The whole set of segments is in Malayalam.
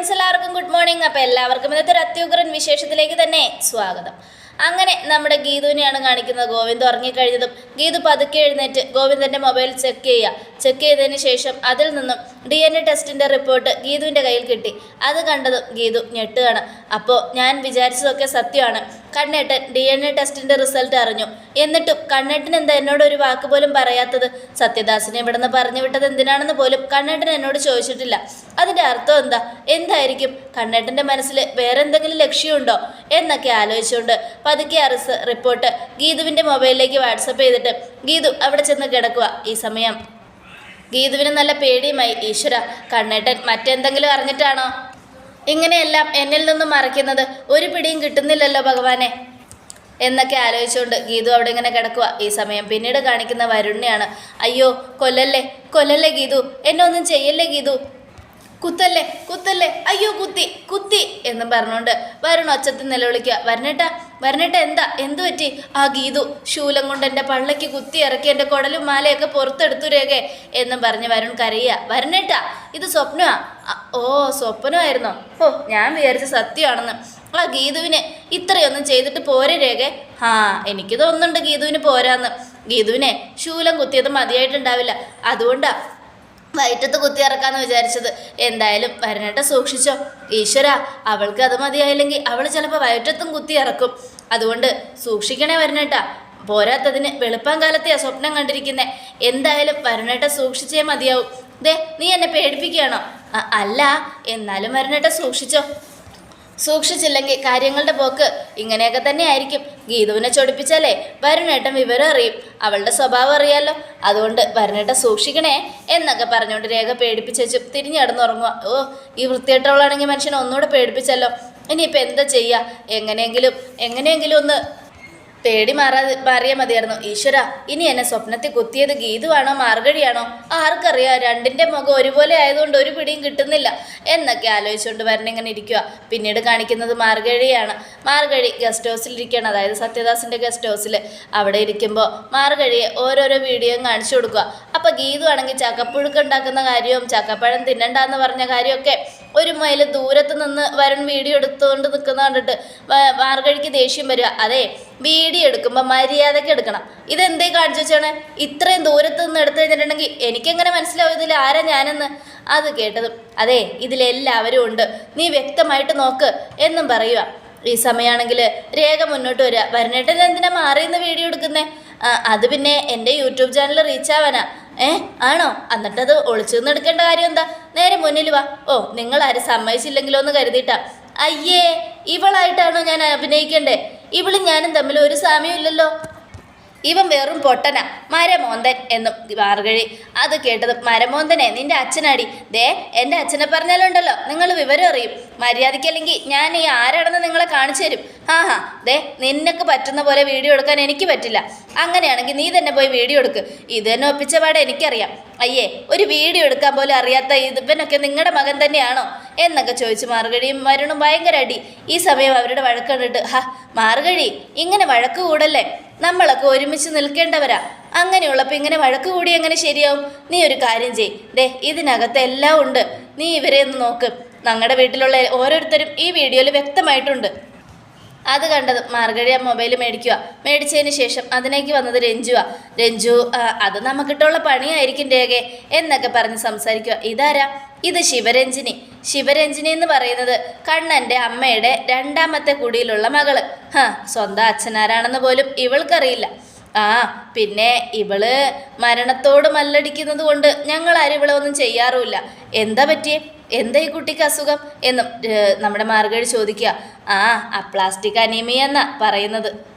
ഫ്രണ്ട്സ് എല്ലാവർക്കും ഗുഡ് മോർണിംഗ്. അപ്പോൾ എല്ലാവർക്കും ഇന്നത്തെ ഒരു അത്യുഗ്രൻ വിശേഷത്തിലേക്ക് തന്നെ സ്വാഗതം. അങ്ങനെ നമ്മുടെ ഗീതുവിനെയാണ് കാണിക്കുന്നത്. ഗോവിന്ദ് ഉറങ്ങിക്കഴിഞ്ഞതും ഗീതു പതുക്കെ എഴുന്നേറ്റ് ഗോവിന്ദന്റെ മൊബൈൽ ചെക്ക് ചെയ്യുക. ചെക്ക് ചെയ്തതിന് ശേഷം അതിൽ നിന്നും ഡി എൻ എ ടെസ്റ്റിന്റെ റിപ്പോർട്ട് ഗീതുവിന്റെ കയ്യിൽ കിട്ടി. അത് കണ്ടതും ഗീതു ഞെട്ടുകയാണ്. അപ്പോൾ ഞാൻ വിചാരിച്ചതൊക്കെ സത്യമാണ്. കണ്ണേട്ടൻ ഡി എൻ എ ടെസ്റ്റിന്റെ റിസൾട്ട് അറിഞ്ഞു. എന്നിട്ടും കണ്ണേട്ടൻ എന്താ എന്നോട് ഒരു വാക്ക് പോലും പറയാത്തത്? സത്യദാസിനെ ഇവിടുന്ന് പറഞ്ഞു വിട്ടത് എന്തിനാണെന്ന് പോലും കണ്ണേട്ടൻ എന്നോട് ചോദിച്ചിട്ടില്ല. അതിന്റെ അർത്ഥം എന്താ? എന്തായിരിക്കും? കണ്ണേട്ടന്റെ മനസ്സിൽ വേറെ എന്തെങ്കിലും ലക്ഷ്യമുണ്ടോ? എന്നൊക്കെ ആലോചിച്ചുകൊണ്ട് പതുക്കെ അറിസ് റിപ്പോർട്ട് ഗീതുവിന്റെ മൊബൈലിലേക്ക് വാട്സപ്പ് ചെയ്തിട്ട് ഗീതു അവിടെ ചെന്ന് കിടക്കുക ഈ സമയം ഗീതുവിന് നല്ല പേടിയുമായി ഈശ്വര കണ്ണേട്ടൻ മറ്റെന്തെങ്കിലും അറിഞ്ഞിട്ടാണോ? ഇങ്ങനെയെല്ലാം എന്നിൽ നിന്നും മറയ്ക്കുന്നത് ഒരു പിടിയും കിട്ടുന്നില്ലല്ലോ ഭഗവാനെ. എന്നൊക്കെ ആലോചിച്ചുകൊണ്ട് ഗീതു അവിടെ ഇങ്ങനെ കിടക്കുക ഈ സമയം പിന്നീട് കാണിക്കുന്ന വരുണിനെയാണ് അയ്യോ കൊല്ലല്ലേ കൊല്ലല്ലേ ഗീതു? എന്നെ ഒന്നും ചെയ്യല്ലേ ഗീതു? കുത്തല്ലേ കുത്തല്ലേ അയ്യോ കുത്തി കുത്തി എന്ന് പറഞ്ഞുകൊണ്ട് വരുൺ ഒച്ചത്തിൽ നിലവിളിക്കുക വരണേട്ട വരണേട്ട എന്താ? എന്തു പറ്റി? ആ ഗീതു ശൂലം കൊണ്ട് എന്റെ പള്ളയ്ക്ക് കുത്തി ഇറക്കി എന്റെ കുടലും മാലയൊക്കെ പുറത്തെടുത്തു രേഖ എന്നും പറഞ്ഞ് വരുൺ കരയുക. വരണേട്ട ഇത് സ്വപ്നമാ? ഓ സ്വപ്നമായിരുന്നോ? ഓ ഞാൻ വിചാരിച്ച സത്യമാണെന്ന്. ആ ഗീതുവിന് ഇത്രയൊന്നും ചെയ്തിട്ട് പോരെ രേഖ? ആ എനിക്ക് തോന്നുന്നുണ്ട് ഗീതുവിന് പോരാന്ന്. ഗീതുവിനെ ശൂലം കുത്തിയത് മതിയായിട്ടുണ്ടാവില്ല. അതുകൊണ്ടാ വയറ്റത്ത് കുത്തി ഇറക്കാന്ന് വിചാരിച്ചത്. എന്തായാലും വരനേട്ട സൂക്ഷിച്ചോ. ഈശ്വര അവൾക്ക് അത് മതിയായില്ലെങ്കിൽ അവൾ ചിലപ്പോൾ വയറ്റത്തും കുത്തി ഇറക്കും. അതുകൊണ്ട് സൂക്ഷിക്കണേ വരനേട്ട. പോരാത്തതിന് വെളുപ്പം കാലത്തെയാ സ്വപ്നം കണ്ടിരിക്കുന്നത് എന്തായാലും വരനേട്ട സൂക്ഷിച്ചേ മതിയാവും. ദേ നീ എന്നെ പേടിപ്പിക്കുകയാണോ? അല്ല എന്നാലും വരനേട്ട സൂക്ഷിച്ചോ. സൂക്ഷിച്ചില്ലെങ്കിൽ കാര്യങ്ങളുടെ പോക്ക് ഇങ്ങനെയൊക്കെ തന്നെ ആയിരിക്കും ഗീതുവിനെ ചൊടിപ്പിച്ചാലേ വരുണേട്ടൻ വിവരം അറിയും. അവളുടെ സ്വഭാവം അറിയാലോ. അതുകൊണ്ട് വരുണേട്ടൻ സൂക്ഷിക്കണേ എന്നൊക്കെ പറഞ്ഞുകൊണ്ട് രേഖ പേടിപ്പിച്ച് തിരിഞ്ഞു കിടന്നുറങ്ങുക ഓ ഈ വൃത്തിയേട്ടവളാണെങ്കിൽ മനുഷ്യനെ ഒന്നുകൂടെ പേടിപ്പിച്ചല്ലോ. ഇനിയിപ്പോൾ എന്താ ചെയ്യുക എങ്ങനെയെങ്കിലും എങ്ങനെയെങ്കിലും ഒന്ന് പേടി മാറാ മാറിയാൽ മതിയായിരുന്നു. ഈശ്വര ഇനി എന്നെ സ്വപ്നത്തിൽ കുത്തിയത് ഗീതുവാണോ മാർഗഴിയാണോ? ആർക്കറിയാം രണ്ടിന്റെ മുഖം ഒരുപോലെ ആയതുകൊണ്ട് ഒരു പിടിയും കിട്ടുന്നില്ല. എന്നൊക്കെ ആലോചിച്ചുകൊണ്ട് വരണിങ്ങനെ ഇരിക്കുക പിന്നീട് കാണിക്കുന്നത് മാർഗഴിയാണ്. മാർഗഴി ഗസ്റ്റ് ഹൗസിൽ ഇരിക്കുകയാണ് അതായത് സത്യദാസിന്റെ ഗസ്റ്റ് ഹൗസിൽ അവിടെ ഇരിക്കുമ്പോൾ മാർഗഴിയെ ഓരോരോ വീഡിയോയും കാണിച്ചു കൊടുക്കുക അപ്പോൾ ഗീതു ആണെങ്കിൽ ചക്കപ്പുഴുക്ക് ഉണ്ടാക്കുന്ന കാര്യവും ചക്കപ്പഴം തിന്നണ്ടെന്ന് പറഞ്ഞ കാര്യമൊക്കെ ഒരു മൈൽ ദൂരത്ത് നിന്ന് വരുൺ വീഡിയോ എടുത്തുകൊണ്ട് നിൽക്കുന്ന കണ്ടിട്ട് വ- മാർഗഴിക്ക് ദേഷ്യം വരിക. അതെ വീഡിയോ എടുക്കുമ്പോൾ മര്യാദയ്ക്ക് എടുക്കണം. ഇതെന്തേ കാണിച്ചു വെച്ചാണ്? ഇത്രയും ദൂരത്ത് നിന്ന് എടുത്തു കഴിഞ്ഞിട്ടുണ്ടെങ്കിൽ എനിക്കെങ്ങനെ മനസ്സിലാവും ആരാ ഞാനെന്ന്? അത് കേട്ടത് അതെ ഇതിലെല്ലാവരും ഉണ്ട്. നീ വ്യക്തമായിട്ട് നോക്ക് എന്നും പറയുക ഈ സമയമാണെങ്കിൽ രേഖ മുന്നോട്ട് വരിക. വരണേട്ടൻ എന്തിനാ മാറിയെന്ന് വീഡിയോ എടുക്കുന്നേ? അത് പിന്നെ എന്റെ യൂട്യൂബ് ചാനൽ റീച്ച് ആവാനാ ഏ ആണോ? എന്നിട്ടത് ഒളിച്ചു നിന്ന് എടുക്കേണ്ട കാര്യം എന്താ? നേരെ മുന്നിൽ വാ. ഓ നിങ്ങൾ ആരും സമ്മതിച്ചില്ലെങ്കിലോ എന്ന് കരുതിയിട്ടാ. അയ്യേ ഇവളായിട്ടാണോ ഞാൻ അഭിനയിക്കണ്ടേ? ഇവളും ഞാനും തമ്മിൽ ഒരു സാമ്യം ഇല്ലല്ലോ. ഇവൻ വെറും പൊട്ടന മരമോന്തൻ എന്നും മാർഗഴി. അത് കേട്ടത് മരമോന്തനെ നിന്റെ അച്ഛനാടി ദേ എന്റെ അച്ഛനെ പറഞ്ഞാലുണ്ടല്ലോ നിങ്ങൾ വിവരം അറിയും. മര്യാദയ്ക്കല്ലെങ്കിൽ ഞാൻ ഈ ആരാണെന്ന് നിങ്ങളെ കാണിച്ചു തരും. ആ ഹാ ദേ നിനക്ക് പറ്റുന്ന പോലെ വീഡിയോ എടുക്കാൻ എനിക്ക് പറ്റില്ല. അങ്ങനെയാണെങ്കിൽ നീ തന്നെ പോയി വീഡിയോ എടുക്ക്. ഇത് തന്നെ ഒപ്പിച്ച പാടെ എനിക്കറിയാം. അയ്യേ ഒരു വീഡിയോ എടുക്കാൻ പോലും അറിയാത്ത ഇവനൊക്കെ നിങ്ങളുടെ മകൻ തന്നെയാണോ? എന്നൊക്കെ ചോദിച്ച് മാർഗഴിയും വരുണും ഭയങ്കര അടി. ഈ സമയം അവരുടെ വഴക്ക് കണ്ടിട്ട് ഹാ മാർഗഴി ഇങ്ങനെ വഴക്ക് കൂടല്ലേ? നമ്മളൊക്കെ ഒരുമിച്ച് നിൽക്കേണ്ടവരാ. അങ്ങനെയുള്ളപ്പോൾ ഇങ്ങനെ വഴക്ക് കൂടി എങ്ങനെ ശരിയാവും? നീ ഒരു കാര്യം ചെയ് ദേ ഇതിനകത്ത് എല്ലാം ഉണ്ട്. നീ ഇവരെ ഒന്ന് നോക്ക്. ഞങ്ങളുടെ വീട്ടിലുള്ള ഓരോരുത്തരും ഈ വീഡിയോയിൽ വ്യക്തമായിട്ടുണ്ട്. അത് കണ്ടത് മാർഗഴി ആ മൊബൈൽ മേടിക്കുക മേടിച്ചതിന് ശേഷം അതിനേക്ക് വന്നത് രഞ്ജുവാ. രഞ്ജു അത് നമുക്കിട്ടുള്ള പണിയായിരിക്കും രേഖ എന്നൊക്കെ പറഞ്ഞ് സംസാരിക്കുക ഇതാരാ? ഇത് ശിവരഞ്ജിനി. ശിവരഞ്ജിനി എന്ന് പറയുന്നത് കണ്ണന്റെ അമ്മയുടെ രണ്ടാമത്തെ കുടിയിലുള്ള മകൾ. ഹ സ്വന്തം അച്ഛനാരാണെന്ന് പോലും ഇവൾക്കറിയില്ല. ആ പിന്നെ ഇവൾ മരണത്തോട് മല്ലടിക്കുന്നത് കൊണ്ട് ഞങ്ങളാരും ഇവളെ ഒന്നും ചെയ്യാറുമില്ല. എന്താ പറ്റിയേ? എന്താ ഈ കുട്ടിക്ക് അസുഖം? എന്നും നമ്മുടെ മാർഗഴി ചോദിക്കുക. ആ അപ്ലാസ്റ്റിക് അനീമിയ എന്നാ പറയുന്നത്.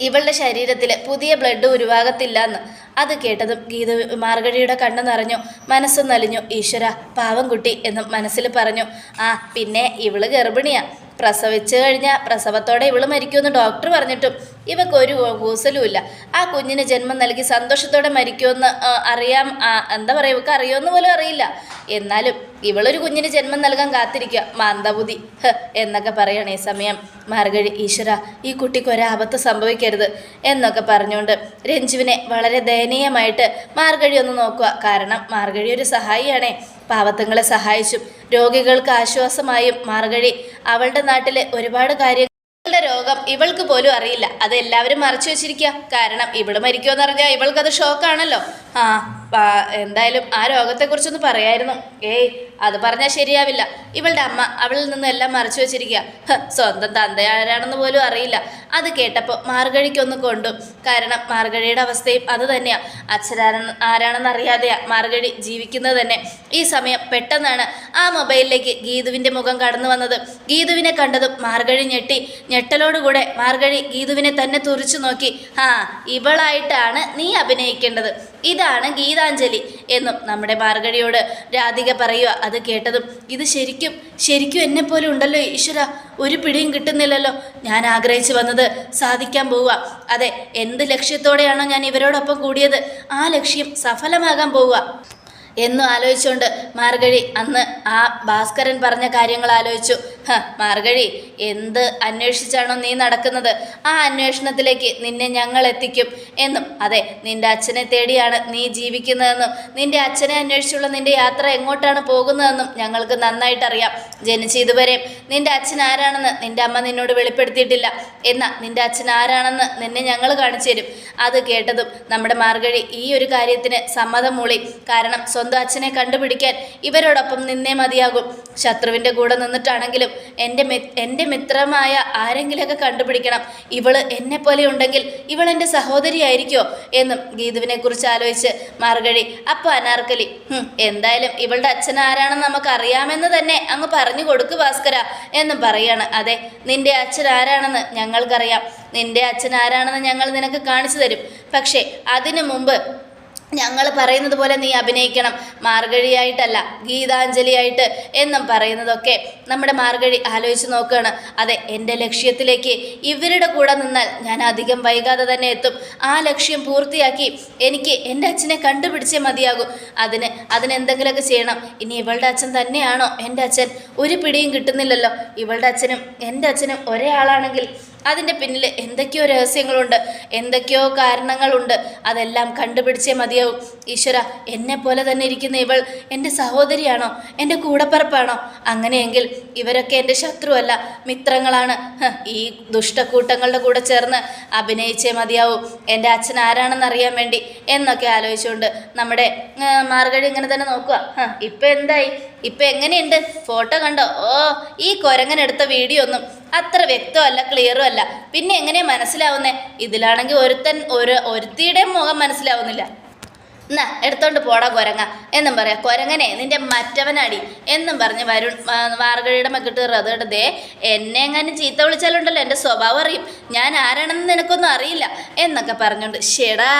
ഇവളുടെ ശരീരത്തിൽ പുതിയ ബ്ലഡ് ഉരുവാകത്തില്ല എന്ന്. അത് കേട്ടതും ഗീത മാർഗഴിയുടെ കണ്ണു നിറഞ്ഞു മനസ്സും നലിഞ്ഞു. ഈശ്വര പാവം കുട്ടി എന്നും മനസ്സിൽ പറഞ്ഞു. ആ പിന്നെ ഇവൾ ഗർഭിണിയാ. പ്രസവിച്ചു കഴിഞ്ഞാൽ പ്രസവത്തോടെ ഇവൾ മരിക്കുമെന്ന് ഡോക്ടർ പറഞ്ഞിട്ടും ഇവക്ക് ഒരു കൂസലുമില്ല ആ കുഞ്ഞിന് ജന്മം നൽകി സന്തോഷത്തോടെ മരിക്കുമെന്ന് അറിയാം എന്താ പറയുക ഇവക്ക് അറിയുമെന്ന് പോലും അറിയില്ല. എന്നാലും ഇവളൊരു കുഞ്ഞിന് ജന്മം നൽകാൻ കാത്തിരിക്കുക മാന്ദബുദ്ധി എന്നൊക്കെ പറയണം ഈ സമയം. മാർഗഴി ഈശ്വര ഈ കുട്ടിക്ക് ഒരാപത്ത് സംഭവിക്കരുത് എന്നൊക്കെ പറഞ്ഞുകൊണ്ട് രഞ്ജുവിനെ വളരെ ദയനീയമായിട്ട് മാർഗഴി ഒന്ന് നോക്കുക. കാരണം മാർഗഴി ഒരു സഹായിയാണേ. പാവത്തങ്ങളെ സഹായിച്ചും രോഗികൾക്ക് ആശ്വാസമായും മാർഗഴി അവളുടെ നാട്ടിലെ ഒരുപാട് കാര്യങ്ങൾ രോഗം ഇവൾക്ക് പോലും അറിയില്ല. അത് എല്ലാവരും മറച്ചു വെച്ചിരിക്കുക കാരണം ഇവൾ അറിഞ്ഞാൽ ഇവൾക്കത് ഷോക്കാണല്ലോ ആ. എന്തായാലും ആ രോഗത്തെക്കുറിച്ചൊന്ന് പറയായിരുന്നു. ഏയ് അത് പറഞ്ഞാൽ ശരിയാവില്ല. ഇവളുടെ അമ്മ അവളിൽ നിന്ന് എല്ലാം മറച്ചു വെച്ചിരിക്കുക സ്വന്തം തന്തയാരാണെന്ന് പോലും അറിയില്ല. അത് കേട്ടപ്പോൾ മാർഗഴിക്കൊന്ന് കൊണ്ടു. കാരണം മാർഗഴിയുടെ അവസ്ഥയും അത് തന്നെയാണ് അച്ഛനാരാണ് ആരാണെന്ന് അറിയാതെയാ മാർഗഴി ജീവിക്കുന്നത് തന്നെ. ഈ സമയം പെട്ടെന്നാണ് ആ മൊബൈലിലേക്ക് ഗീതുവിന്റെ മുഖം കടന്നു വന്നത്. ഗീതുവിനെ കണ്ടതും മാർഗഴി ഞെട്ടി. ഞെട്ടലോടുകൂടെ മാർഗഴി ഗീതുവിനെ തന്നെ തുറിച്ചു നോക്കി. ആ ഇവളായിട്ടാണ് നീ അഭിനയിക്കേണ്ടത്. ഇതാണ് ഗീതാഞ്ജലി എന്നും നമ്മുടെ മാർഗഴിയോട് രാധിക പറയുക. അത് കേട്ടതും ഇത് ശരിക്കും ശരിക്കും എന്നെ പോലെ ഉണ്ടല്ലോ ഈശ്വര. ഒരു പിടിയും കിട്ടുന്നില്ലല്ലോ. ഞാൻ ആഗ്രഹിച്ചു വന്നത് സാധിക്കാൻ പോവുക. അതെ എന്ത് ലക്ഷ്യത്തോടെയാണോ ഞാൻ ഇവരോടൊപ്പം കൂടിയത്? ആ ലക്ഷ്യം സഫലമാകാൻ പോവുക. എന്നും ആലോചിച്ചുകൊണ്ട് മാർഗഴി അന്ന് ആ ഭാസ്കരൻ പറഞ്ഞ കാര്യങ്ങൾ ആലോചിച്ചു. മാർഗഴി എന്ത് അന്വേഷിച്ചാണോ നീ നടക്കുന്നത്? ആ അന്വേഷണത്തിലേക്ക് നിന്നെ ഞങ്ങൾ എത്തിക്കും എന്നും. അതെ നിന്റെ അച്ഛനെ തേടിയാണ് നീ ജീവിക്കുന്നതെന്നും. നിന്റെ അച്ഛനെ അന്വേഷിച്ചുള്ള നിന്റെ യാത്ര എങ്ങോട്ടാണ് പോകുന്നതെന്നും ഞങ്ങൾക്ക് നന്നായിട്ടറിയാം. ജനിച്ച ഇതുവരെ നിന്റെ അച്ഛൻ ആരാണെന്ന് നിന്റെ അമ്മ നിന്നോട് വെളിപ്പെടുത്തിയിട്ടില്ല. എന്നാ നിന്റെ അച്ഛൻ ആരാണെന്ന് നിന്നെ ഞങ്ങൾ കാണിച്ചു തരും. അത് കേട്ടതും നമ്മുടെ മാർഗഴി ഈ ഒരു കാര്യത്തിന് സമ്മതം മൂളി. കാരണം അച്ഛനെ കണ്ടുപിടിക്കാൻ ഇവരോടൊപ്പം നിന്നേ മതിയാകും. ശത്രുവിന്റെ കൂടെ നിന്നിട്ടാണെങ്കിലും എന്റെ മി എന്റെ മിത്രമായ ആരെങ്കിലുമൊക്കെ കണ്ടുപിടിക്കണം. ഇവൾ എന്നെ പോലെ ഉണ്ടെങ്കിൽ ഇവൾ എന്റെ സഹോദരിയായിരിക്കോ എന്നും ഗീതുവിനെ കുറിച്ച് ആലോചിച്ച് മാർഗഴി അപ്പോൾ അനാർക്കലി എന്തായാലും ഇവളുടെ അച്ഛൻ ആരാണെന്ന് നമുക്ക് അറിയാമെന്ന് തന്നെ അങ്ങ് പറഞ്ഞു കൊടുക്ക് ഭാസ്കര എന്നും പറയാണ്. അതെ നിന്റെ അച്ഛൻ ആരാണെന്ന് ഞങ്ങൾക്കറിയാം. നിന്റെ അച്ഛൻ ആരാണെന്ന് ഞങ്ങൾ നിനക്ക് കാണിച്ചു തരും. പക്ഷേ അതിനു മുമ്പ് ഞങ്ങൾ പറയുന്നത് പോലെ നീ അഭിനയിക്കണം. മാർഗഴിയായിട്ടല്ല ഗീതാഞ്ജലിയായിട്ട് എന്നും പറയുന്നതൊക്കെ നമ്മുടെ മാർഗഴി ആലോചിച്ച് നോക്കുകയാണ് അതെ എന്റെ ലക്ഷ്യത്തിലേക്ക് ഇവരുടെ കൂടെ നിന്നാൽ ഞാൻ അധികം വൈകാതെ തന്നെ എത്തും. ആ ലക്ഷ്യം പൂർത്തിയാക്കി എനിക്ക് എന്റെ അച്ഛനെ കണ്ടുപിടിച്ചേ മതിയാകൂ. അതിന് അതിനെന്തെങ്കിലുമൊക്കെ ചെയ്യണം. ഇനി ഇവളുടെ അച്ഛൻ തന്നെയാണോ എന്റെ അച്ഛൻ? ഒരു പിടിയും കിട്ടുന്നില്ലല്ലോ. ഇവളുടെ അച്ഛനും എന്റെ അച്ഛനും ഒരേ ആളാണെങ്കിൽ അതിന്റെ പിന്നിൽ എന്തൊക്കെയോ രഹസ്യങ്ങളുണ്ട് എന്തൊക്കെയോ കാരണങ്ങളുണ്ട്. അതെല്ലാം കണ്ടുപിടിച്ചേ മതിയാവും. ഈശ്വര എന്നെ പോലെ തന്നെ ഇരിക്കുന്ന ഇവൾ എന്റെ സഹോദരിയാണോ? എന്റെ കൂടപ്പറപ്പാണോ? അങ്ങനെയെങ്കിൽ ഇവരൊക്കെ എന്റെ ശത്രുവല്ല മിത്രങ്ങളാണ്. ഈ ദുഷ്ടക്കൂട്ടങ്ങളുടെ കൂടെ ചേർന്ന് അഭിനയിച്ചേ മതിയാവും. എന്റെ അച്ഛൻ ആരാണെന്ന് അറിയാൻ വേണ്ടി എന്നൊക്കെ ആലോചിച്ചുകൊണ്ട് നമ്മുടെ മാർഗഴി ഇങ്ങനെ തന്നെ നോക്കുക ഇപ്പം എന്തായി? ഇപ്പം എങ്ങനെയുണ്ട്? ഫോട്ടോ കണ്ടോ? ഓ ഈ കൊരങ്ങൻ എടുത്ത വീഡിയോ ഒന്നും അത്ര വ്യക്തമല്ല ക്ലിയറും അല്ല പിന്നെ എങ്ങനെയാ മനസ്സിലാവുന്നേ? ഇതിലാണെങ്കിൽ ഒരുത്തൻ ഒരു ഒരുത്തിയുടെ മുഖം മനസ്സിലാവുന്നില്ല. എന്നാ എടുത്തോണ്ട് പോടാ കൊരങ്ങ. എന്നും പറയാം കൊരങ്ങനെ നിന്റെ മറ്റവനടി. എന്നും പറഞ്ഞ് വരുൺ വാർഗഴിയുടെ മക്കിട്ട് റതേ ദേ എന്നെ എങ്ങനെ ചീത്ത വിളിച്ചാലുണ്ടല്ലോ എന്റെ സ്വഭാവം അറിയും. ഞാൻ ആരാണെന്ന് നിനക്കൊന്നും അറിയില്ല. എന്നൊക്കെ പറഞ്ഞുകൊണ്ട് ഷെടാ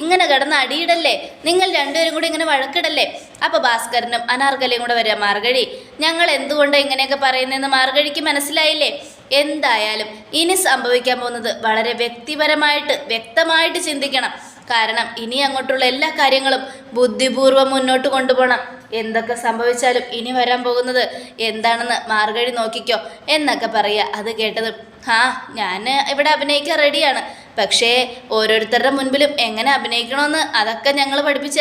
ഇങ്ങനെ കിടന്ന് അടിയിടല്ലേ? നിങ്ങൾ രണ്ടുപേരും കൂടി ഇങ്ങനെ വഴക്കിടല്ലേ? അപ്പോൾ ഭാസ്കരനും അനാർക്കലയും കൂടെ വരിക മാർഗഴി ഞങ്ങൾ എന്തുകൊണ്ട് ഇങ്ങനെയൊക്കെ പറയുന്നതെന്ന് മാർഗഴിക്ക് മനസ്സിലായില്ലേ? എന്തായാലും ഇനി സംഭവിക്കാൻ പോകുന്നത് വളരെ വ്യക്തിപരമായിട്ട് വ്യക്തമായിട്ട് ചിന്തിക്കണം. കാരണം ഇനി അങ്ങോട്ടുള്ള എല്ലാ കാര്യങ്ങളും ബുദ്ധിപൂർവം മുന്നോട്ട് കൊണ്ടുപോകണം. എന്തൊക്കെ സംഭവിച്ചാലും ഇനി വരാൻ പോകുന്നത് എന്താണെന്ന് മാർഗഴി നോക്കിക്കോ എന്നൊക്കെ പറയുക. അത് കേട്ടത് ആ ഞാൻ ഇവിടെ അഭിനയിക്കാൻ റെഡിയാണ്. പക്ഷേ ഓരോരുത്തരുടെ മുൻപിലും എങ്ങനെ അഭിനയിക്കണമെന്ന് അതൊക്കെ ഞങ്ങൾ പഠിപ്പിച്ചു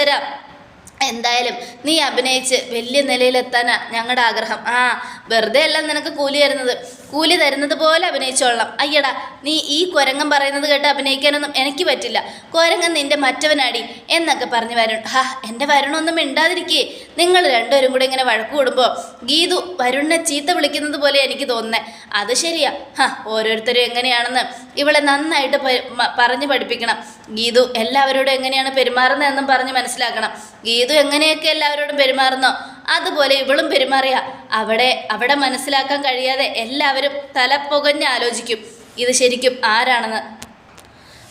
എന്തായാലും നീ അഭിനയിച്ച് വലിയ നിലയിലെത്താനാണ് ഞങ്ങളുടെ ആഗ്രഹം. ആ വെറുതെ അല്ല നിനക്ക് കൂലി തരുന്നത്. കൂലി തരുന്നത് പോലെ അഭിനയിച്ചോളാം അയ്യടാ നീ ഈ കുരങ്ങൻ പറയുന്നത് കേട്ട് അഭിനയിക്കാനൊന്നും എനിക്ക് പറ്റില്ല. കുരങ്ങൻ നിന്റെ മറ്റവനാടി എന്നൊക്കെ പറഞ്ഞു വരുൺ. ഹാ എന്റെ വരുണൊന്നും ഇണ്ടാതിരിക്കേ നിങ്ങൾ രണ്ടുപേരും കൂടെ ഇങ്ങനെ വഴക്ക് കൂടുമ്പോൾ ഗീതു വരുണിനെ ചീത്ത വിളിക്കുന്നത് പോലെ എനിക്ക് തോന്നേ അത് ശരിയാ. ഹാ ഓരോരുത്തരും എങ്ങനെയാണെന്ന് ഇവളെ നന്നായിട്ട് പറഞ്ഞു പഠിപ്പിക്കണം. ഗീതു എല്ലാവരോടും എങ്ങനെയാണ് പെരുമാറുന്നത് പെരുമാറുന്നതെന്നും പറഞ്ഞ് മനസ്സിലാക്കണം. ഗീതു എങ്ങനെയൊക്കെ എല്ലാവരോടും പെരുമാറുന്നോ അതുപോലെ ഇവളും പെരുമാറിയ. അവിടെ അവിടെ മനസ്സിലാക്കാൻ കഴിയാതെ എല്ലാവരും തല പുകഞ്ഞ് ആലോചിക്കും ഇത് ശരിക്കും ആരാണെന്ന്.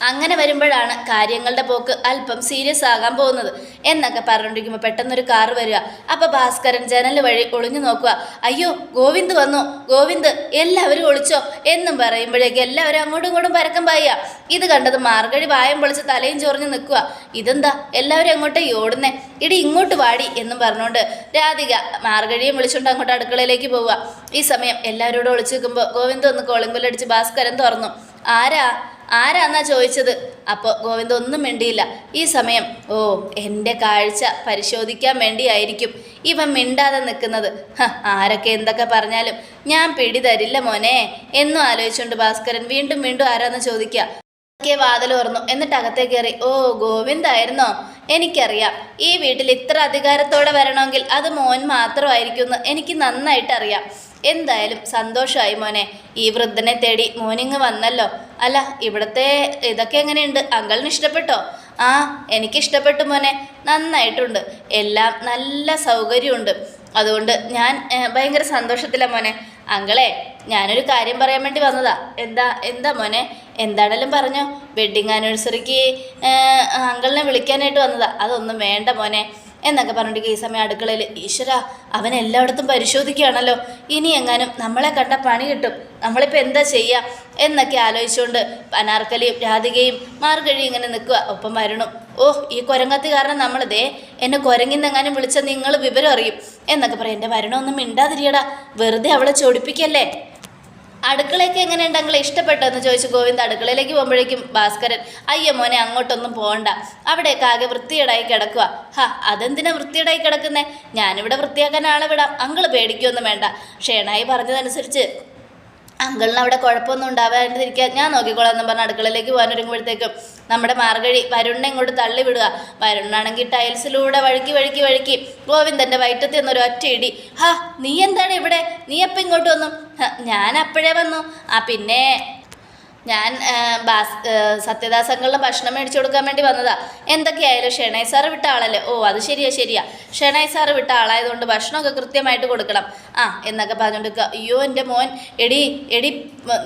അങ്ങനെ വരുമ്പോഴാണ് കാര്യങ്ങളുടെ പോക്ക് അല്പം സീരിയസ് ആകാൻ പോകുന്നത്. എന്നൊക്കെ പറഞ്ഞുകൊണ്ടിരിക്കുമ്പോൾ പെട്ടെന്നൊരു കാറ് വരിക. അപ്പോൾ ഭാസ്കരൻ ജനൽ വഴി ഒളിഞ്ഞു നോക്കുക. അയ്യോ ഗോവിന്ദ് വന്നു. ഗോവിന്ദ് എല്ലാവരും ഒളിച്ചോ? എന്നും പറയുമ്പോഴേക്ക് എല്ലാവരും അങ്ങോട്ടും ഇങ്ങോട്ടും പരക്കം പായുക. ഇത് കണ്ടത് മാർഗഴി വായം പൊളിച്ച് തലയും ചൊറിഞ്ഞ് നിൽക്കുക. ഇതെന്താ? എല്ലാവരും എങ്ങോട്ടേ ഓടുന്നേ. ഇടി ഇങ്ങോട്ട് വാടി എന്നും പറഞ്ഞുകൊണ്ട് രാധിക മാർഗഴിയും വിളിച്ചുകൊണ്ട് അങ്ങോട്ട് അടുക്കളയിലേക്ക് പോവുക. ഈ സമയം എല്ലാവരോടും ഒളിച്ചു നിൽക്കുമ്പോൾ ഗോവിന്ദ് ഒന്ന് കോളിംഗ് അടിച്ച് ഭാസ്കരൻ തുറന്നു. ആരാ? ആരാന്നാ ചോദിച്ചത്? അപ്പോൾ ഗോവിന്ദ് ഒന്നും മിണ്ടിയില്ല. ഈ സമയം ഓ എന്റെ കാഴ്ച പരിശോധിക്കാൻ വേണ്ടിയായിരിക്കും ഇവൻ മിണ്ടാതെ നിൽക്കുന്നത്. ആരൊക്കെ എന്തൊക്കെ പറഞ്ഞാലും ഞാൻ പിടി തരില്ല മോനെ. എന്നും ആലോചിച്ചുകൊണ്ട് ഭാസ്കരൻ വീണ്ടും വീണ്ടും ആരാന്ന് ചോദിക്കുക ഒക്കെ വാതിൽ ഓർന്നു. എന്നിട്ട് അകത്തേക്ക് കയറി ഓ ഗോവിന്ദായിരുന്നോ എനിക്കറിയാം. ഈ വീട്ടിൽ ഇത്ര അധികാരത്തോടെ വരണമെങ്കിൽ അത് മോൻ മാത്രമായിരിക്കും എന്ന് എനിക്ക് നന്നായിട്ട് അറിയാം എന്തായാലും സന്തോഷമായി മോനെ. ഈ വൃദ്ധനെ തേടി മോനിങ് വന്നല്ലോ. അല്ല ഇവിടുത്തെ ഇതൊക്കെ എങ്ങനെയുണ്ട്? അങ്കളിന് ഇഷ്ടപ്പെട്ടോ? ആ എനിക്കിഷ്ടപ്പെട്ടു മോനെ. നന്നായിട്ടുണ്ട്. എല്ലാം നല്ല സൗകര്യമുണ്ട്. അതുകൊണ്ട് ഞാൻ ഭയങ്കര സന്തോഷത്തിലാണ് മോനെ. അങ്കളെ ഞാനൊരു കാര്യം പറയാൻ വേണ്ടി വന്നതാ. എന്താ എന്താ മോനെ? എന്താണേലും പറഞ്ഞോ. വെഡ്ഡിങ് ആനിവേഴ്സറിക്ക് അങ്കളിനെ വിളിക്കാനായിട്ട് വന്നതാ. അതൊന്നും വേണ്ട മോനെ. എന്നൊക്കെ പറഞ്ഞിട്ട് ഈ സമയം അടുക്കളയിൽ ഈശ്വര അവൻ എല്ലായിടത്തും പരിശോധിക്കുകയാണല്ലോ. ഇനി എങ്ങാനും നമ്മളെ കണ്ട പണി കിട്ടും. നമ്മളിപ്പോൾ എന്താ ചെയ്യുക എന്നൊക്കെ ആലോചിച്ചുകൊണ്ട് അനാർക്കലിയും രാധികയും മാർഗഴി ഇങ്ങനെ നിൽക്കുക. ഒപ്പം വരണം ഓ ഈ കുരങ്ങത്തി കാരണം നമ്മളിതേ എന്നെ കുരങ്ങിന്നെങ്ങാനും വിളിച്ച നിങ്ങൾ വിവരം അറിയും. എന്നൊക്കെ പറയും. എന്റെ വരണമൊന്നും മിണ്ടാതിരിയടാ. വെറുതെ അവളെ ചൊടിപ്പിക്കല്ലേ? അടുക്കളയൊക്കെ എങ്ങനെയുണ്ട് ഇഷ്ടപ്പെട്ടോ എന്ന് ചോദിച്ചു ഗോവിന്ദ്. അടുക്കളയിലേക്ക് പോകുമ്പോഴേക്കും ഭാസ്കരൻ അയ്യോ മോനെ അങ്ങോട്ടൊന്നും പോകണ്ട അവിടെയൊക്കെ ആകെ വൃത്തിയേടായി കിടക്കുക ഹാ അതെന്തിനാ വൃത്തിയേടായി കിടക്കുന്നേ? ഞാനിവിടെ വൃത്തിയാക്കാൻ ആളെ വിടാം. അങ്കിൾ പേടിക്കൊന്നും വേണ്ട. ക്ഷേണായി പറഞ്ഞതനുസരിച്ച് അങ്കിളിന് അവിടെ കുഴപ്പമൊന്നും ഉണ്ടാവാതിരിക്കാൻ ഞാൻ നോക്കിക്കോളാം എന്ന് പറഞ്ഞ് അടുക്കളയിലേക്ക് പോകാൻ ഒരുങ്ങുമ്പോഴത്തേക്കും നമ്മുടെ മാർഗഴി വരുണിനെ ഇങ്ങോട്ട് തള്ളി വിടുക. വരുണാണെങ്കിൽ ടൈൽസിലൂടെ വഴുക്കി വഴുക്കി വഴുക്കി ഗോവിന്ദന്റെ വയറ്റത്തിൽ നിന്നൊരു ഒറ്റ ഇടി. ഹാ നീ എന്താണ് ഇവിടെ? നീ അപ്പം ഇങ്ങോട്ട് വന്നു? ഞാൻ അപ്പോഴേ വന്നു. ആ പിന്നെ ഞാൻ ബാസ് സത്യദാസങ്ങളുടെ സത്യദാസ് ഭക്ഷണം മേടിച്ചു കൊടുക്കാൻ വേണ്ടി വന്നതാ. എന്തൊക്കെയായാലും ഷെണായി സാറ് വിട്ട ആളല്ലേ? ഓ അത് ശരിയാ ശരിയാ. ഷെണായി സാറ് വിട്ട ആളായതുകൊണ്ട് ഭക്ഷണമൊക്കെ കൃത്യമായിട്ട് കൊടുക്കണം. ആ എന്നൊക്കെ പറഞ്ഞുകൊണ്ട് അയ്യോ എന്റെ മോൻ എടി എടി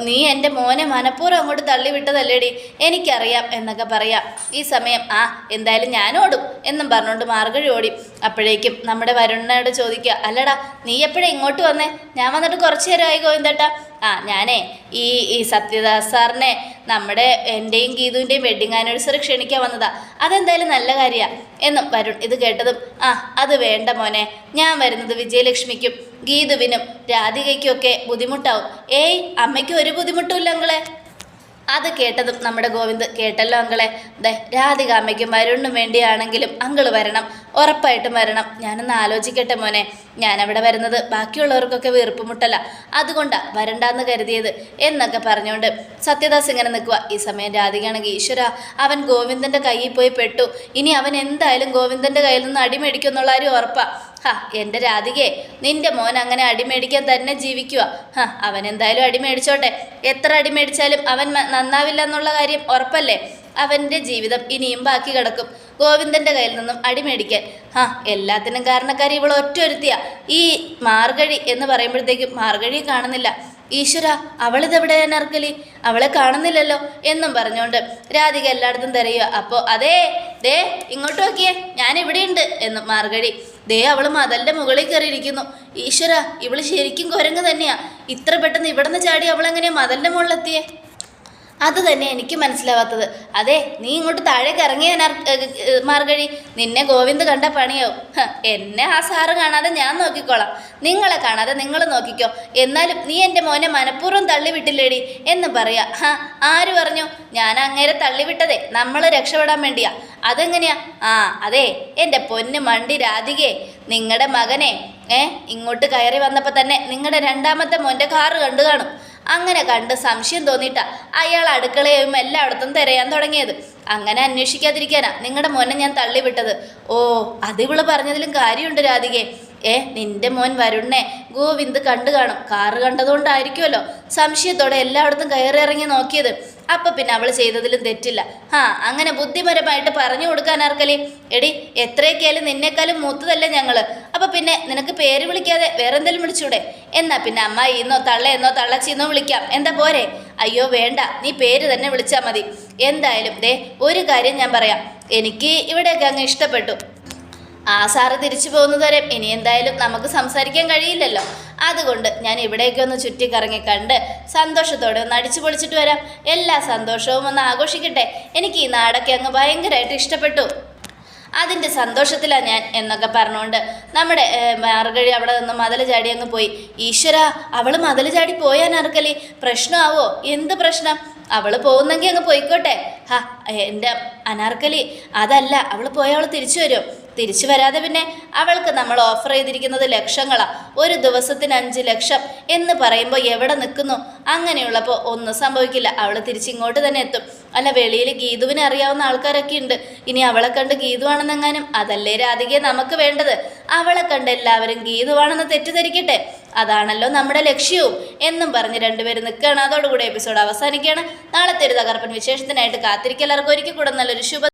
നീ എന്റെ മോനെ മനഃപൂർവം അങ്ങോട്ട് തള്ളി വിട്ടതല്ലേടി? എനിക്കറിയാം എന്നൊക്കെ പറയാം. ഈ സമയം ആ എന്തായാലും ഞാൻ ഓടും എന്നും പറഞ്ഞുകൊണ്ട് മാർഗഴി ഓടി. അപ്പോഴേക്കും നമ്മുടെ വരുണ്ണയോട് ചോദിക്കുക അല്ലടാ നീ എപ്പോഴേ ഇങ്ങോട്ട് വന്നേ? ഞാൻ വന്നിട്ട് കുറച്ച് നേരമായി ഗോവിന്ദേട്ടാ. ആ ഞാനേ ഈ ഈ സത്യദാസ് സാറിനെ നമ്മുടെ എന്റെയും ഗീതുവിന്റെയും വെഡ്ഡിങ് ആനിവേഴ്സറി ക്ഷണിക്കാൻ വന്നതാ. അതെന്തായാലും നല്ല കാര്യമാണ് എന്നും വരുൺ ഇത് കേട്ടതും ആ അത് വേണ്ട മോനെ. ഞാൻ വരുന്നത് വിജയലക്ഷ്മിക്കും ഗീതുവിനും രാധികയ്ക്കും ഒക്കെ ബുദ്ധിമുട്ടാവും. ഏയ് അമ്മയ്ക്ക് ഒരു ബുദ്ധിമുട്ടുമില്ല അങ്ങളെ അത് കേട്ടതും നമ്മുടെ ഗോവിന്ദ് കേട്ടല്ലോ അങ്കളെ. ദേ രാധിക അമ്മയ്ക്കും വരുണിനും വേണ്ടിയാണെങ്കിലും അങ്കിൾ വരണം. ഉറപ്പായിട്ടും വരണം. ഞാനൊന്ന് ആലോചിക്കട്ടെ മോനെ. ഞാനവിടെ വരുന്നത് ബാക്കിയുള്ളവർക്കൊക്കെ വീർപ്പുമുട്ടല്ല. അതുകൊണ്ടാണ് വരണ്ടാന്ന് കരുതിയത് എന്നൊക്കെ പറഞ്ഞുകൊണ്ട് സത്യദാസ് ഇങ്ങനെ നിൽക്കുക ഈ സമയം രാധികയാണെങ്കിൽ ഈശ്വര അവൻ ഗോവിന്ദന്റെ കയ്യിൽ പോയി പെട്ടു. ഇനി അവൻ എന്തായാലും ഗോവിന്ദന്റെ കയ്യിൽ നിന്ന് അടിമേടിക്കും എന്നുള്ള ആരും ഉറപ്പാ. ഹാ എന്റെ രാധികയെ നിന്റെ മോൻ അങ്ങനെ അടിമേടിക്കാൻ തന്നെ ജീവിക്കുക ഹാ അവൻ എന്തായാലും അടിമേടിച്ചോട്ടെ എത്ര അടിമേടിച്ചാലും അവൻ നന്നാവില്ല എന്നുള്ള കാര്യം ഉറപ്പല്ലേ? അവന്റെ ജീവിതം ഇനിയും ബാക്കി കിടക്കും. ഗോവിന്ദന്റെ കയ്യിൽ നിന്നും അടിമേടിക്കാൻ ഹാ എല്ലാത്തിനും കാരണക്കാരി ഇവൾ ഒറ്റൊരുത്തിയാ. ഈ മാർഗഴി എന്ന് പറയുമ്പോഴത്തേക്കും മാർഗഴി കാണുന്നില്ല. ഈശ്വര അവളിതെവിടെ നർക്കലി അവളെ കാണുന്നില്ലല്ലോ എന്നും പറഞ്ഞുകൊണ്ട് രാധിക എല്ലായിടത്തും തിരയുക അപ്പോൾ അതേ ദേ ഇങ്ങോട്ട് നോക്കിയേ ഞാൻ ഇവിടെയുണ്ട് എന്നും മാർഗഴി. ദേ അവൾ മതലിന്റെ മുകളിൽ കയറിയിരിക്കുന്നു. ഈശ്വര ഇവൾ ശരിക്കും കുരങ്ങ് തന്നെയാ. ഇത്ര പെട്ടെന്ന് ഇവിടെ നിന്ന് ചാടി അവളെങ്ങനെയാ മതലിന്റെ മുകളിലെത്തിയേ? അത് തന്നെ എനിക്ക് മനസ്സിലാവാത്തത്. അതെ നീ ഇങ്ങോട്ട് താഴേക്ക് ഇറങ്ങിയ മാർഗഴി. നിന്നെ ഗോവിന്ദ് കണ്ട പണിയാവും എന്നെ ആ സാറ് കാണാതെ ഞാൻ നോക്കിക്കോളാം. നിങ്ങളെ കാണാതെ നിങ്ങൾ നോക്കിക്കോ. എന്നാലും നീ എന്റെ മോനെ മനഃപൂർവം തള്ളിവിട്ടില്ലേടി എന്ന് പറയാ. ഹാ ആര് പറഞ്ഞു? ഞാൻ അങ്ങേരെ തള്ളിവിട്ടതേ. നമ്മൾ രക്ഷപ്പെടാൻ വേണ്ടിയാ. അതെങ്ങനെയാ? ആ അതെ എന്റെ പൊന്ന് മണ്ടി രാധികേ നിങ്ങളുടെ മകനെ ഏ ഇങ്ങോട്ട് കയറി വന്നപ്പോൾ തന്നെ നിങ്ങളുടെ രണ്ടാമത്തെ മോന്റെ കാറ് കണ്ടു കാണും. അങ്ങനെ കണ്ട് സംശയം തോന്നിയിട്ടാ അയാൾ അടുക്കളയും എല്ലായിടത്തും തിരയാൻ തുടങ്ങിയത്. അങ്ങനെ അന്വേഷിക്കാതിരിക്കാനാ നിങ്ങളുടെ മോനെ ഞാൻ തള്ളിവിട്ടത്. ഓ അതിവൾ പറഞ്ഞതിലും കാര്യമുണ്ട് രാധികെ. ഏ നിന്റെ മോൻ വരുണ്ണെ ഗോവിന്ദ് കണ്ടു കാണും. കാറ് കണ്ടതുകൊണ്ടായിരിക്കുമല്ലോ സംശയത്തോടെ എല്ലായിടത്തും കയറി ഇറങ്ങി നോക്കിയത്. അപ്പൊ പിന്നെ അവൾ ചെയ്തതിലും തെറ്റില്ല. ആ അങ്ങനെ ബുദ്ധിപരമായിട്ട് പറഞ്ഞു കൊടുക്കാൻ ആർക്കലേ? എടി എത്രയൊക്കെയാലും നിന്നേക്കാളും മൂത്തതല്ലേ ഞങ്ങൾ. അപ്പൊ പിന്നെ നിനക്ക് പേര് വിളിക്കാതെ വേറെ എന്തെങ്കിലും വിളിച്ചൂടെ? എന്നാ പിന്നെ അമ്മായി എന്നോ തള്ളയെന്നോ തള്ളച്ചിന്നോ വിളിക്കാം. എന്താ പോരെ? അയ്യോ വേണ്ട. നീ പേര് തന്നെ വിളിച്ചാൽ മതി. എന്തായാലും ദേ ഒരു കാര്യം ഞാൻ പറയാം. എനിക്ക് ഇവിടെയൊക്കെ അങ്ങ് ഇഷ്ടപ്പെട്ടു. ആ സാറ് തിരിച്ചു പോകുന്നതുവരെ ഇനി എന്തായാലും നമുക്ക് സംസാരിക്കാൻ കഴിയില്ലല്ലോ. അതുകൊണ്ട് ഞാൻ ഇവിടേക്ക് ഒന്ന് ചുറ്റിക്കറങ്ങി കണ്ട് സന്തോഷത്തോടെ ഒന്ന് അടിച്ചു പൊളിച്ചിട്ട് വരാം. എല്ലാ സന്തോഷവും ഒന്ന് ആഘോഷിക്കട്ടെ. എനിക്ക് ഈ നാടൊക്കെ അങ്ങ് ഭയങ്കരമായിട്ട് ഇഷ്ടപ്പെട്ടു. അതിന്റെ സന്തോഷത്തിലാണ് ഞാൻ എന്നൊക്കെ പറഞ്ഞുകൊണ്ട് നമ്മുടെ മാർഗഴി അവിടെ നിന്ന് മതിൽ ചാടി അങ്ങ് പോയി. ഈശ്വര അവൾ മതിൽ ചാടി പോയാൻ അർക്കലി പ്രശ്നമാവോ? എന്ത് പ്രശ്നം? അവൾ പോകുന്നെങ്കിൽ അങ്ങ് പോയിക്കോട്ടെ. ഹാ എന്റെ അനാർക്കലി. അതല്ല അവൾ പോയാൽ അവൾ തിരിച്ചു വരും. തിരിച്ചു വരാതെ പിന്നെ അവൾക്ക് നമ്മൾ ഓഫർ ചെയ്തിരിക്കുന്നത് ലക്ഷങ്ങളാണ് ഒരു ദിവസത്തിന് അഞ്ച് ലക്ഷം എന്ന് പറയുമ്പോൾ എവിടെ നിൽക്കുന്നു? അങ്ങനെയുള്ളപ്പോൾ ഒന്നും സംഭവിക്കില്ല. അവൾ തിരിച്ചിങ്ങോട്ട് തന്നെ എത്തും. അല്ല വെളിയിൽ ഗീതുവിനെ അറിയാവുന്ന ആൾക്കാരൊക്കെ ഉണ്ട്. ഇനി അവളെ കണ്ട് ഗീതുവാണെന്നെങ്ങാനും അതല്ലേ രാധികയെ നമുക്ക് വേണ്ടത്? അവളെ കണ്ട് എല്ലാവരും ഗീതുവാണെന്ന് തെറ്റിദ്ധരിക്കട്ടെ? അതാണല്ലോ നമ്മുടെ ലക്ഷ്യവും. എന്നും പറഞ്ഞ് രണ്ടുപേരും നിൽക്കുകയാണ്. അതോടുകൂടി എപ്പിസോഡ് അവസാനിക്കുകയാണ്. നാളത്തെ ഒരു തകർപ്പൻ വിശേഷത്തിനായിട്ട് കാത്തിരിക്കൽ. എല്ലാവർക്കും ഒരിക്കൽ കൂടെ നല്ലൊരു ശുഭ